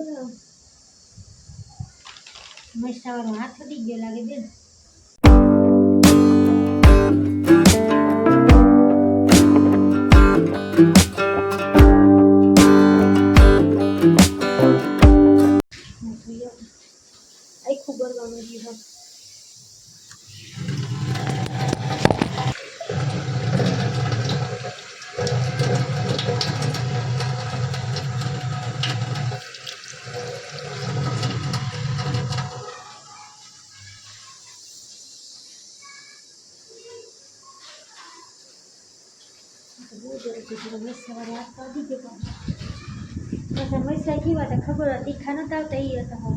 બનાવો મસાવાનો હાથ અડી ગયો લાગે બેન છે મેં સવારે હાથ કાઢી ગયો પાછા મૈસા કેવા હતા ખબર હતી તીખા નતા આવતા એ હતા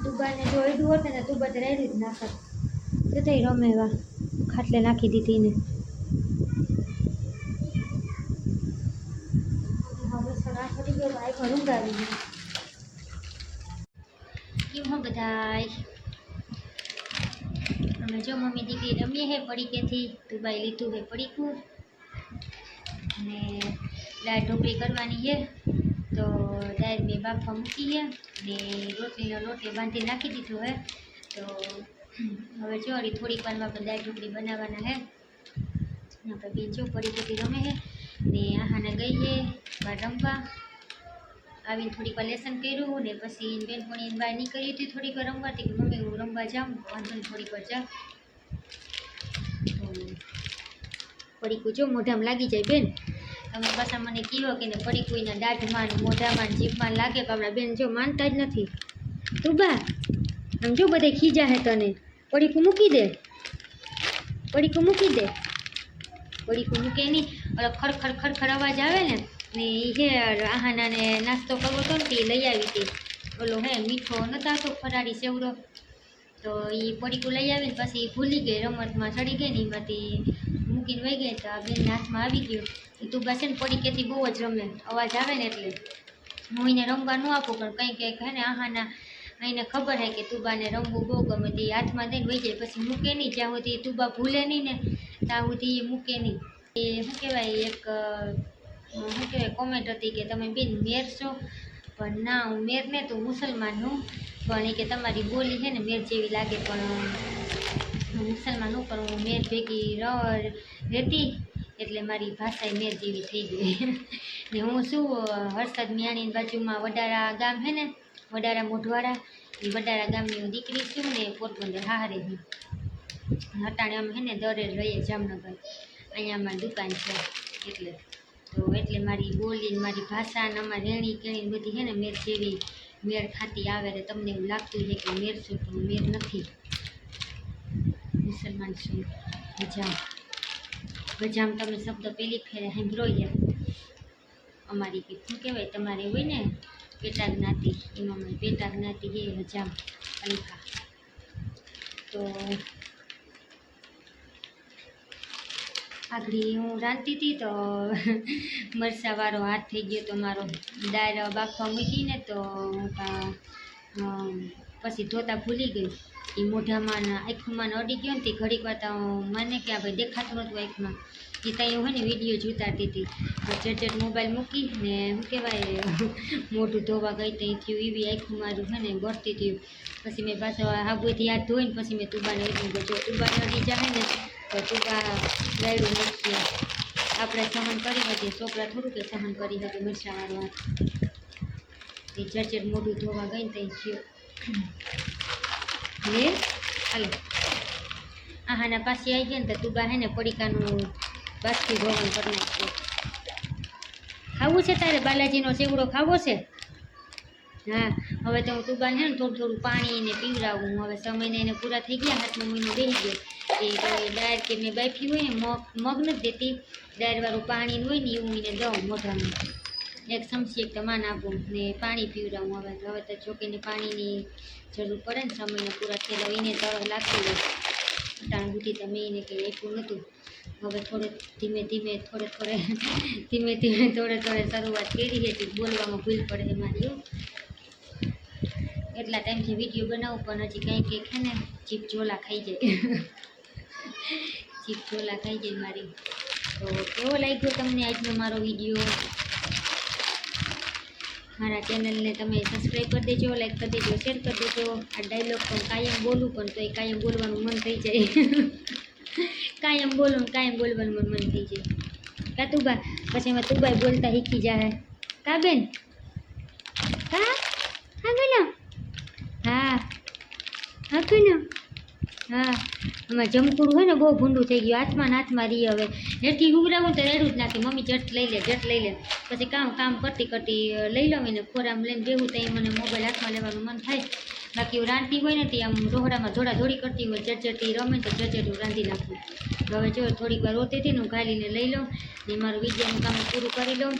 તુબાને જો એડું હોત ને તો રેડી જ નાખત તો તો રમે એવા ખાટલે નાખી દીધી ને ઘણું ગાવી કેમ હો બધાય અમે જો મમ્મી દીકરી રમીએ હે પડીકેથી તુબાઈ લીધું હે પડીકું અને દાળ ઢોકળી કરવાની છે તો દાળ મેં બાફવા મૂકી છે ને રોટલીનો લોટ એ બાંધી નાખી દીધો હે તો હવે જો હરી થોડીક વારમાં આપણે દાળ ઢોકળી બનાવવાના હે આપણે બેન જો પડીકેથી રમે છે ને આહાને ગઈ છે બહાર રમવા આવીને થોડીક લેસન કર્યું ને પછી બેનપણી બહાર નીકળી હતી થોડીક વાર રમવાથી કે, મમ્મી, હું રમવા જાઉં, વાંધો ને થોડીક વાર જાઉં. પડીકું જો મોઢામાં લાગી જાય બેન. તમે પાછા મને કીધો કે ને પડીકું એના દાઢમાં મોઢામાં જીભમાં લાગે તો આપણા બેન જો માનતા જ નથી. તું બા, આમ જો બધે ખીજા હે તને. પડીકું મૂકી દે. પડીકું મૂકી દે. પડીકું મૂકે નહીં. ખર ખર ખર ખર અવાજ આવે ને ને એ છે આહાનાને નાસ્તો કરવો હતો ને તે લઈ આવી હતી. ઓલો હે, મીઠો નતા તો ફરારી સેવડો. તો એ પડીકું લઈ આવીને પછી ભૂલી ગઈ, રમતમાં ચડી ગઈ ને એમાંથી મૂકીને વહી ગઈ તો આ બેન હાથમાં આવી ગયું. એ તું છે ને પડીકેથી બહુ જ રમે, અવાજ આવે ને એટલે. હું એને રમવા ન આપું, પણ કંઈ કંઈક હે ને આહાના, એને ખબર હે કે તુબાને રમવું બહુ ગમે તે હાથમાં દઈને વહી જાય, પછી મૂકે નહીં. જ્યાં સુધી તુબા ભૂલે નહીં ને, ત્યાં સુધી એ મૂકે નહીં. એ શું કહેવાય, એક શું કહેવાય કોમેન્ટ હતી કે તમે બેન મેર છો. પણ ના, હું મેર ને તો મુસલમાન હું. પણ એ કે તમારી બોલી છે ને મેર જેવી લાગે, પણ હું મુસલમાન હું, પણ હું મેર ભેગી રહેતી. એટલે મારી ભાષા મેર જેવી થઈ ગઈ. ને હું શું, હર્ષદ મિયાણીની બાજુમાં વડારા ગામ છે ને, વડારા મોઢવાડા, એ વડારા ગામની હું દીકરી છું ને, પોરબંદર હારે હું. હટાણે અમે છે ને દરે રહીએ જામનગર. અહીંયા અમારી દુકાન છે, એટલે તો એટલે મારી બોલી મારી ભાષા ને અમારી રહેણી કેણી બધી છે ને મેર જેવી મેળ ખાતી આવે એટલે તમને એવું લાગતું છે કે મેર છું પણ મેર નથી. મુસલમાન છું. ગજામ ગજામ તમે શબ્દ પેલી ફેરે સાંભળો અમારી શું કહેવાય? તમારે હોય ને, પેટા જ્ઞાતિ. એમાં પેટા જ્ઞાતિ એ હજામ અલીફા તો આગળ હું રાંધતી હતી તો મરસાવાળો હાથ થઈ ગયો તો મારો દાળ બાફવા મૂકીને તો પછી ધોતા ભૂલી ગઈ. એ મોઢામાં આંખમાં અડી ગયો ને તે ઘડીક વાર તો મને કે ભાઈ દેખાતું નહોતું આંખમાં. એ ત્યાં હોય ને વીડિયો જોતાતી હતી. તો જટ મોબાઈલ મૂકી ને શું કહેવાય, મોઢું ધોવા ગઈ ત્યાં થયું. એવી આંખું મારું છે ને બળતી થયું. પછી મેં પાછો હાબુથી હાથ ધોઈને પછી મેં તુબાને અડી ગયો. તુબાને અડી જાય ને તો તુબા ગાયડું નથી. આપણે સહન કરી શકીએ, છોકરા થોડું કે સહન કરી શકે, મરચાવાળું એ જટ મોઢું ધોવા ગઈ ને ત્યાં થયું ને હાલો. આહાના પાસે આવી ગયા ને તો તુબા હે ને પડીકાનું બાસકી ધોવાનું કરી નાખ્યું ખાવું છે તારે? બાલાજીનો સેવડો ખાવો છે? હા, હવે તો હું તુબાને છે ને થોડું થોડું પાણી ને પીવડાવું. હવે સમયને એને પૂરા થઈ ગયા, હાથમાં મહિનો બેસી ગયો. કોઈ દાળ કે મેં બાફી હોય ને, મગ મગ નથી દેતી. દાળવાળું પાણી હોય ને, એવું એને દઉં મોઢામાં. એક ચમચી એક તમાન આપું ને પાણી પીવડાવું હવે. હવે તો છોકરીને પાણીની જરૂર પડે ને, સમયને પૂરા થયેલા એને તરફ લાગતું હોય. સુધી તમે એને કંઈ આપ્યું નહોતું. હવે થોડે ધીમે ધીમે, થોડે થોડે, ધીમે ધીમે, થોડે થોડે શરૂઆત કરી હતી. બોલવામાં ભૂલ પડે મારી એવું એટલા ટાઈમથી વીડિયો બનાવું, પણ હજી કંઈક કંઈક છે ને, જીભ ઝોલા ખાઈ જાય. ઝોલા ખાઈ જાય મારી. તો કેવો લાગ્યો તમને આજનો મારો વીડિયો? મારા ચેનલને તમે સબસ્ક્રાઈબ કરી દેજો લાઈક કરી દેજો શેર કરી દેજો. આ ડાયલોગ પણ કાયમ બોલું, પણ તો એ કાયમ બોલવાનું મન થઈ જાય. કાયમ બોલું કાયમ બોલવાનું મન થઈ જાય. કા તુબા પછી એમાં તુબાઈ બોલતા શીખી જાય કા બેન? કા? હા બેન હા. હા બેન હા આમાં જમકુડું હોય ને બહુ ભૂંડું થઈ ગયું, હાથમાં હાથમાં રહી હવે. હેઠી ઉગરાવું તો રેડું જ નાખે, મમ્મી જટ લઈ લે, જટ લઈ લે. પછી કામ કામ કરતી કરતી લઈ લઉં એને ખોરામાં લઈને બેવું તો મને મોબાઈલ હાથમાં લેવાનું મન થાય. બાકી રાંધતી હોય ને તે આમ રોહડામાં ધોડા ધોડી કરતી હોય જટજટી રમે તો હું રાંધી નાખું. હવે જો થોડીક વાર રોતી હતી ને હું ગાલીને લઈ લઉં ને મારું વિદ્યાનું કામ પૂરું કરી લઉં.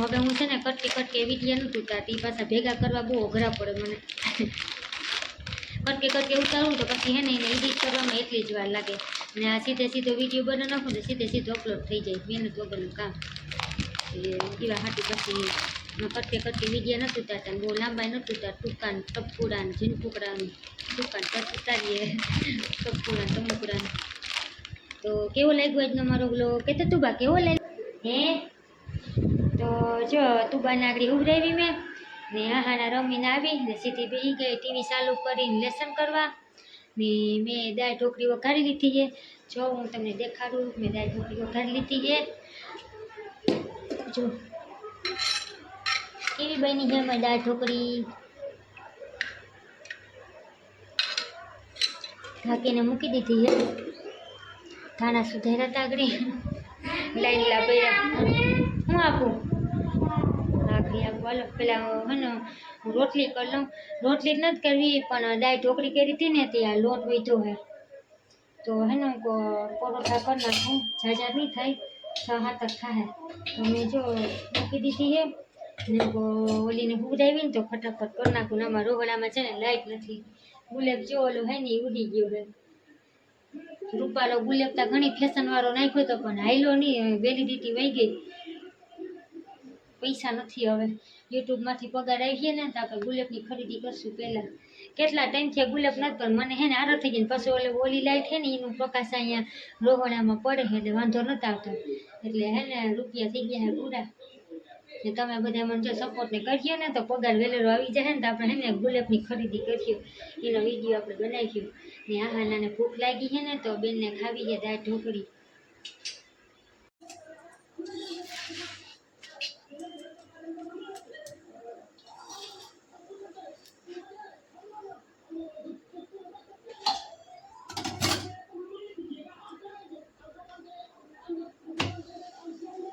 હવે હું છે ને કટકી કટકી વિદ્યા નહોતું તા એ પાછા ભેગા કરવા બહુ અઘરા પડે મને. કટકે કટકે ઉતારું તો પછી હે ને એને એડિટ કરવામાં એટલી જ વાર લાગે. અને આ સીધે સીધો વીડિયો બને નાખું તો સીધે સીધો અપલોડ થઈ જાય. મહેનત વગરનું કામ. એવા હાટી પછી કટકે કટકે વીડિયો નથી ઉતારતા ને બહુ લાંબા નથી ઉતાર ટૂંકા ને ટપકુડા ને ઝીણકુકડા ને ટૂંકા ને ઉતારીએ. ટપકુડા ને ટમકુડા તો કેવો લાગ્યો આજનો મારો બ્લોગ કહેતો તું બા, કેવો લાગ્યો? હે? તો જો તુબાને આગળ ઉભરાવી મેં? ને આહાના રમીને આવી ને સીધી બેસી ગઈ, ટીવી ચાલુ કરીને લેસન કરવા. ને મેં દાળ ઢોકળી વઘારી લીધી છે. જો હું તમને દેખાડું, મેં દાળ ઢોકળી વઘારી લીધી છે. જો. કેવી બની છે મેં દાળ ઢોકળી? ઢાંકીને મૂકી દીધી છે. ધાણા સુધાર્યા તા આગળ. લાઈન લા પડ્યા હું આપું ભાખરી આપું હાલો પેલા હે રોટલી કરી લઉં. રોટલી જ નથી કરવી, પણ દાળ ઢોકળી કરી હતી ને ત્યાં લોટ વીધો હે. તો હે ને પરોઠા કરી નાખું. જાજા નહીં થાય છ સાત જ તો મેં જો મૂકી દીધી હે. ને ઓલીને ઉડાવી ને તો ફટાફટ કરી નાખું. આમાં રોગડામાં છે ને લાઈટ નથી. ગુલેબ જો ઓલું હે ને ઉડી ગયો હે. રૂપાળો ગુલેબ તો ઘણી ફેશન વાળો નાખ્યો તો પણ હાઈલો નહીં વેલિડિટી વહી ગઈ. પૈસા નથી હવે. યુટ્યુબમાંથી પગાર આવી ગયા ને તો આપણે ગુલાબની ખરીદી કરશું પહેલાં. કેટલા ટાઈમથી આ ગુલાબ નથી પણ મને હે ને આરો થઈ ગઈ પછી ઓલે ઓલી લાઈટ છે ને એનું પ્રકાશ અહીંયા રોહણામાં પડે એટલે વાંધો નથી આવતો. એટલે હે ને રૂપિયા થઈ ગયા હે પૂરા. ને તમે બધા મને જો સપોર્ટ ને કરીએ ને તો પગાર વેલેરો આવી જાય ને તો આપણે હે ને ગુલાબની ખરીદી કરીએ. એનો વીડિયો આપણે બનાવીશું ને આહાનાને ભૂખ લાગી છે ને તો બેનને ખાવી છે દાળ ઢોકળી.